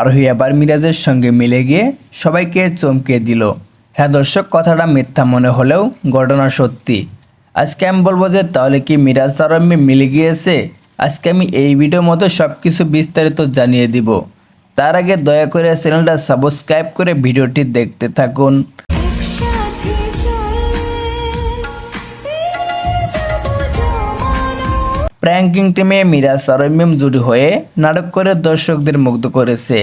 আরোহী আবার মিরাজের সঙ্গে মিলে গিয়ে সবাইকে চমকে দিল। হ্যাঁ দর্শক, কথাটা মিথ্যা মনে হলেও ঘটনা সত্যি। আজকে আমি বলব যে তাহলে কি মিরাজ আরম্ভে মিলে গিয়েছে? আজকে আমি এই ভিডিও মতো সব কিছু বিস্তারিত জানিয়ে দিব। তার আগে দয়া করে চ্যানেলটা সাবস্ক্রাইব করে ভিডিওটি দেখতে থাকুন। প্র্যাঙ্কিং টিমে মিরাজ সরমিম জুটি হয়ে নাটক করে দর্শকদের মুগ্ধ করেছে।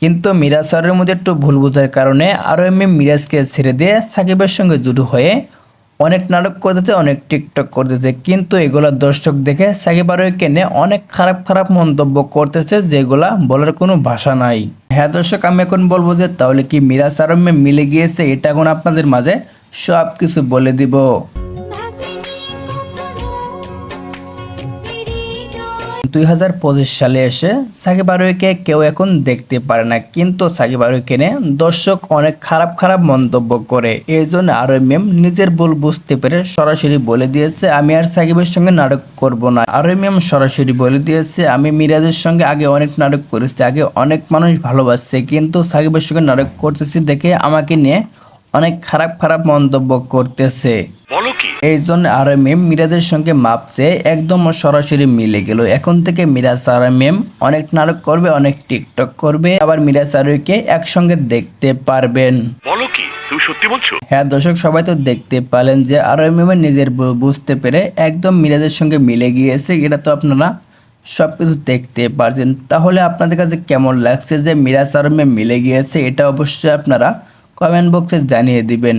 কিন্তু মিরাজ সরের মধ্যে একটু ভুল বোঝার কারণে আরও মিরাজকে ছেড়ে দিয়ে সাকিবের সঙ্গে জুটি হয়ে অনেক নাটক করতেছে, অনেক টিকটক করতেছে। কিন্তু এগুলো দর্শক দেখে সাকিব আরোহীকে নিয়ে অনেক খারাপ খারাপ মন্তব্য করতেছে, যেগুলা বলার কোনো ভাষা নাই। হ্যাঁ দর্শক, আমি এখন বলব যে তাহলে কি মিরাজ আরম্ভে মিলে গিয়েছে? এটা এখন আপনাদের মাঝে সব কিছু বলে দিব। দুই হাজার পঁচিশ সালে এসে সাকিব আরোহীকে কেউ এখন দেখতে পারে না। কিন্তু সাকিব আরোহীকে নিয়ে দর্শক অনেক খারাপ খারাপ মন্তব্য করে। এই জন্য আরোহী ম্যাম নিজের ভুল বুঝতে পেরে সরাসরি বলে দিয়েছে, আমি আর সাকিবের সঙ্গে নাটক করব না। আরোহী ম্যাম সরাসরি বলে দিয়েছে, আমি মিরাজের সঙ্গে আগে অনেক নাটক করেছি, আগে অনেক মানুষ ভালোবাসছে, কিন্তু সাকিবের সঙ্গে নাটক করতেছি দেখে আমাকে নিয়ে অনেক খারাপ খারাপ মন্তব্য করতেছে। কি? এই জন্য আর মেম মিরাজের সঙ্গে মাপ চেয়ে একদম সরাসরি মিলে গেল। এখন থেকে মিরাজ আর মেম অনেক নাটক করবে অনেক টিকটক করবে আবার মিরাজ আরোহীকে একসঙ্গে দেখতে পারবেন। বলো কি তুমি সত্যি বলছো? হ্যাঁ দর্শক সবাই তো দেখতে পেলেন যে আরও নিজের বুঝতে পেরে একদম মিরাজের সঙ্গে মিলে গিয়েছে। এটা তো আপনারা সব কিছু দেখতে পারছেন। তাহলে আপনাদের কাছে কেমন লাগছে যে মিরাজ আর মেম মিলে গিয়েছে? এটা অবশ্যই আপনারা কমেন্ট বক্সে জানিয়ে দিবেন।